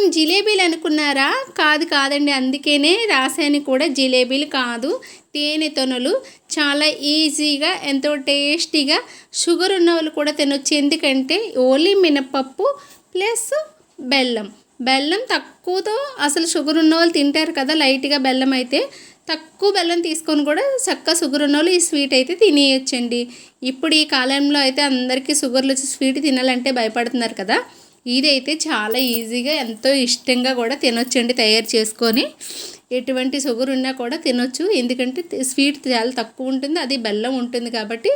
మనం జిలేబీలు అనుకున్నారా? కాదు కాదండి అందుకనే రాసాను కూడా జిలేబీలు కాదు తేనె తొనలు. చాలా ఈజీగా ఎంతో టేస్టీగా షుగర్ ఉన్న వాళ్ళు కూడా తినొచ్చు. ఎందుకంటే ఓన్లీ మినపప్పు ప్లస్ బెల్లం. బెల్లం తక్కువతో అసలు షుగర్ ఉన్న వాళ్ళు తింటారు కదా లైట్గా బెల్లం అయితే. తక్కువ బెల్లం తీసుకొని కూడా చక్కగా షుగర్ ఉన్న వాళ్ళు ఈ స్వీట్ అయితే తినేయొచ్చండి. ఇప్పుడు ఈ కాలంలో అయితే అందరికీ షుగర్లు వచ్చి స్వీట్ తినాలంటే భయపడుతున్నారు కదా. ఇదైతే చాలా ఈజీగా ఎంతో ఇష్టంగా కూడా తినొచ్చండి తయారు చేసుకొని. ఎటువంటి షుగర్ ఉన్నా కూడా తినొచ్చు. ఎందుకంటే స్వీట్ చాలా తక్కువ ఉంటుంది అది బెల్లం ఉంటుంది కాబట్టి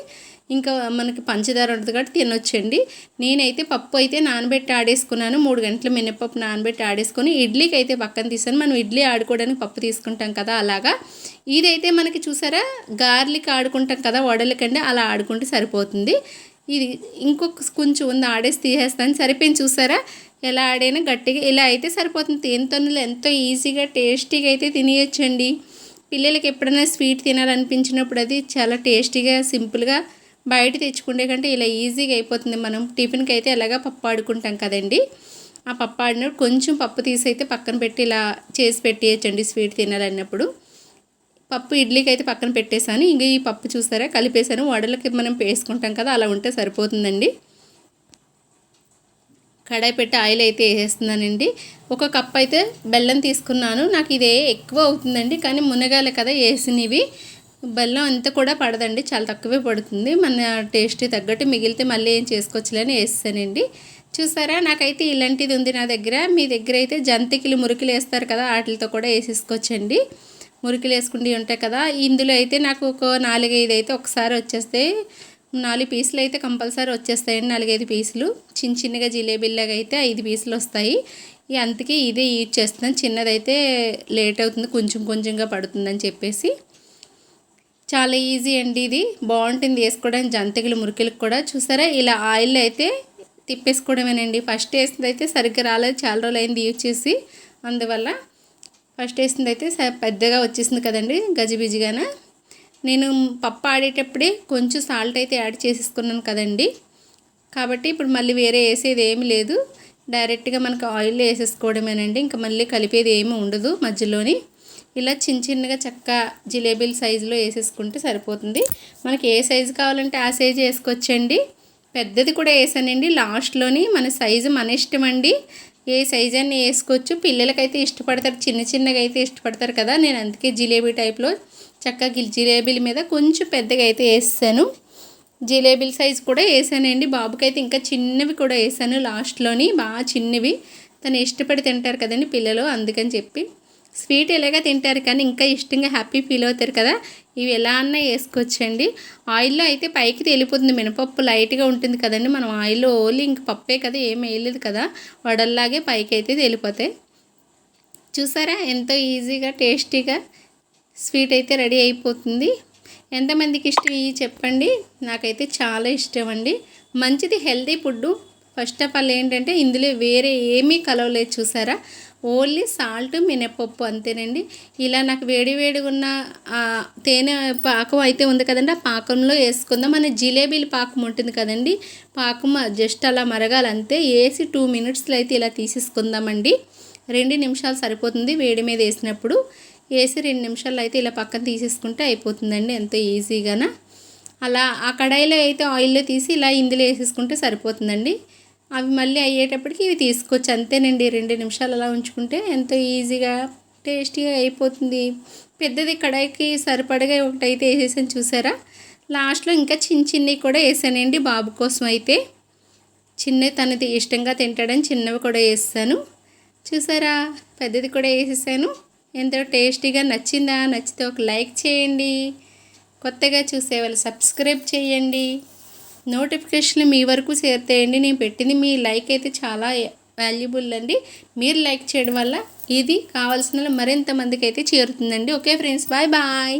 ఇంకా మనకి పంచదార ఉంటుంది కాబట్టి తినొచ్చండి. నేనైతే పప్పు అయితే నానబెట్టి ఆడేసుకున్నాను. మూడు గంటల మినపప్పు నానబెట్టి ఆడేసుకొని ఇడ్లీకి అయితే పక్కన తీసాను మనం ఇడ్లీ ఆడుకోవడానికి పప్పు తీసుకుంటాం కదా అలాగా. ఇదైతే మనకి చూసారా గార్లిక్ ఆడుకుంటాం కదా వడలకండి అలా ఆడుకుంటే సరిపోతుంది. ఇది ఇంకొక కొంచెం ఉంది? ఆడేసి తీసేస్తాను. సరిపోయింది చూసారా? ఎలా ఆడైనా గట్టిగా ఇలా అయితే సరిపోతుంది. తేనెతోనలు ఎంతో ఈజీగా టేస్టీగా అయితే తినేయచ్చండి. పిల్లలకి ఎప్పుడైనా స్వీట్ తినాలనిపించినప్పుడు అది చాలా టేస్టీగా సింపుల్గా బయట తెచ్చుకునే కంటే ఇలా ఈజీగా అయిపోతుంది. మనం టిఫిన్కి అయితే ఎలాగా పప్పు ఆడుకుంటాం కదండి. ఆ పప్పు ఆడినప్పుడు కొంచెం పప్పు తీసి అయితే పక్కన పెట్టి ఇలా చేసి పెట్టేయచ్చండి స్వీట్ తినాలన్నప్పుడు. పప్పు ఇడ్లీకి అయితే పక్కన పెట్టేశాను. ఇంకా ఈ పప్పు చూసారా? కలిపేశాను. వడలకి మనం వేసుకుంటాం కదా అలా ఉంటే సరిపోతుందండి. కడాయి పెట్టి ఆయిల్ అయితే వేసేస్తున్నానండి. ఒక కప్ అయితే బెల్లం తీసుకున్నాను. నాకు ఇదే ఎక్కువ అవుతుందండి కానీ మునగాలి కదా వేసినవి. బెల్లం అంతా కూడా పడదండి చాలా తక్కువే పడుతుంది. మన టేస్ట్ తగ్గట్టు మిగిలితే మళ్ళీ ఏం చేసుకోవచ్చులని వేస్తానండి. చూసారా? నాకైతే ఇలాంటిది ఉంది నా దగ్గర. మీ దగ్గర అయితే జంతికలు మురికిలు వేస్తారు కదా వాటితో కూడా వేసేసుకోవచ్చండి. మురికిలు వేసుకుండి ఉంటాయి కదా ఇందులో అయితే నాకు ఒక నాలుగైదు అయితే ఒకసారి వచ్చేస్తాయి నాలుగు పీసులు అయితే కంపల్సరీ వచ్చేస్తాయండి నాలుగైదు పీసులు. చిన్న చిన్నగా జిలేబీలాగా అయితే ఐదు పీసులు వస్తాయి. ఈ అందుకే ఇదే యూజ్ చేస్తున్నాను. చిన్నదైతే లేట్ అవుతుంది కొంచెం కొంచెంగా పడుతుందని చెప్పేసి. చాలా ఈజీ అండి ఇది. బాగుంటుంది వేసుకోవడానికి. జంతికలు మురికిలకు కూడా చూసారా? ఇలా ఆయిల్ అయితే తిప్పేసుకోవడమేనండి. ఫస్ట్ వేసింది అయితే సరిగ్గా రాలేదు. చాలా రోజులు అయింది యూజ్ చేసి. అందువల్ల ఫస్ట్ వేసింది అయితే పెద్దగా వచ్చేసింది కదండి గజిబిజిగాన నేను పప్పు ఆడేటప్పుడే కొంచెం సాల్ట్ అయితే యాడ్ చేసేసుకున్నాను కదండి. కాబట్టి ఇప్పుడు మళ్ళీ వేరే వేసేది ఏమి లేదు. డైరెక్ట్గా మనకు ఆయిల్ వేసేసుకోవడమేనండి ఇంకా మళ్ళీ కలిపేది ఏమి ఉండదు మధ్యలోని. ఇలా చిన్న చిన్నగా చక్క జిలేబీల సైజులో వేసేసుకుంటే సరిపోతుంది. మనకి ఏ సైజు కావాలంటే ఆ సైజు వేసుకోవచ్చండి. పెద్దది కూడా వేసానండి లాస్ట్లోని మన సైజు మన ఇష్టం అండి ఏ సైజ్ అన్నీ వేసుకోవచ్చు. పిల్లలకైతే ఇష్టపడతారు చిన్న చిన్నగా అయితే ఇష్టపడతారు కదా. నేను అందుకే జిలేబీ టైప్లో చక్కగా జిలేబీల మీద కొంచెం పెద్దగా అయితే వేసాను జిలేబీల సైజ్ కూడా వేసానండి. బాబుకైతే ఇంకా చిన్నవి కూడా వేసాను లాస్ట్లోని. బాగా చిన్నవి. తను ఇష్టపడి తింటారు కదండి పిల్లలు అందుకని చెప్పి. స్వీట్ ఎలాగ తింటారు కానీ ఇంకా ఇష్టంగా హ్యాపీ ఫీల్ అవుతారు కదా. ఇవి ఎలా అన్నా వేసుకోవచ్చండి. ఆయిల్లో అయితే పైకి తేలిపోతుంది. మినపప్పు లైట్గా ఉంటుంది కదండి. మనం ఆయిల్లో ఓలీ ఇంక పప్పే కదా ఏం వేయలేదు కదా. వడల్లాగే పైకి అయితే తేలిపోతాయి. చూసారా? ఎంతో ఈజీగా టేస్టీగా స్వీట్ అయితే రెడీ అయిపోతుంది. ఎంతమందికి ఇష్టం ఇవి చెప్పండి. నాకైతే చాలా ఇష్టం అండి. మంచిది healthy food first of all ఏంటంటే ఇందులో వేరే ఏమీ కలవలేదు చూసారా? ఓన్లీ సాల్ట్ మినప్పప్పు అంతేనండి. ఇలా నాకు వేడి వేడిగా ఉన్న తేనె పాకం అయితే ఉంది కదండి ఆ పాకంలో వేసుకుందాం. మన జిలేబీలు పాకం ఉంటుంది కదండి పాకం జస్ట్ అలా మరగాలంతే వేసి టూ మినిట్స్లో అయితే ఇలా తీసేసుకుందామండి. రెండు నిమిషాలు సరిపోతుంది వేడి మీద వేసినప్పుడు. వేసి రెండు నిమిషాలు అయితే ఇలా పక్కన తీసేసుకుంటే అయిపోతుందండి ఎంతో ఈజీగాన. అలా ఆ కడాయిలో అయితే ఆయిల్లో తీసి ఇలా ఇందులో వేసేసుకుంటే సరిపోతుందండి. అవి మళ్ళీ అయ్యేటప్పటికి ఇవి తీసుకోవచ్చు అంతేనండి రెండు నిమిషాలు అలా ఉంచుకుంటే ఎంతో ఈజీగా టేస్టీగా అయిపోతుంది. పెద్దది కడాయికి సరిపడగా ఒకటైతే వేసేసాను చూసారా? లాస్ట్లో ఇంకా చిన్న చిన్నవి కూడా వేసానండి బాబు కోసం అయితే. చిన్నవి తనది ఇష్టంగా తింటాడని చిన్నవి కూడా వేస్తాను. చూసారా? పెద్దది కూడా వేసేసాను. ఎంతో టేస్టీగా నచ్చిందా? నచ్చితే ఒక లైక్ చేయండి. కొత్తగా చూసే వాళ్ళు సబ్స్క్రైబ్ చేయండి. నోటిఫికేషన్లు మీ వరకు చేరుతాయండి. నేను పెట్టింది మీ లైక్ అయితే చాలా వాల్యుబుల్ అండి. మీరు లైక్ చేయడం వల్ల ఇది కావాల్సిన మరింత మందికి అయితే చేరుతుందండి. Okay friends bye bye.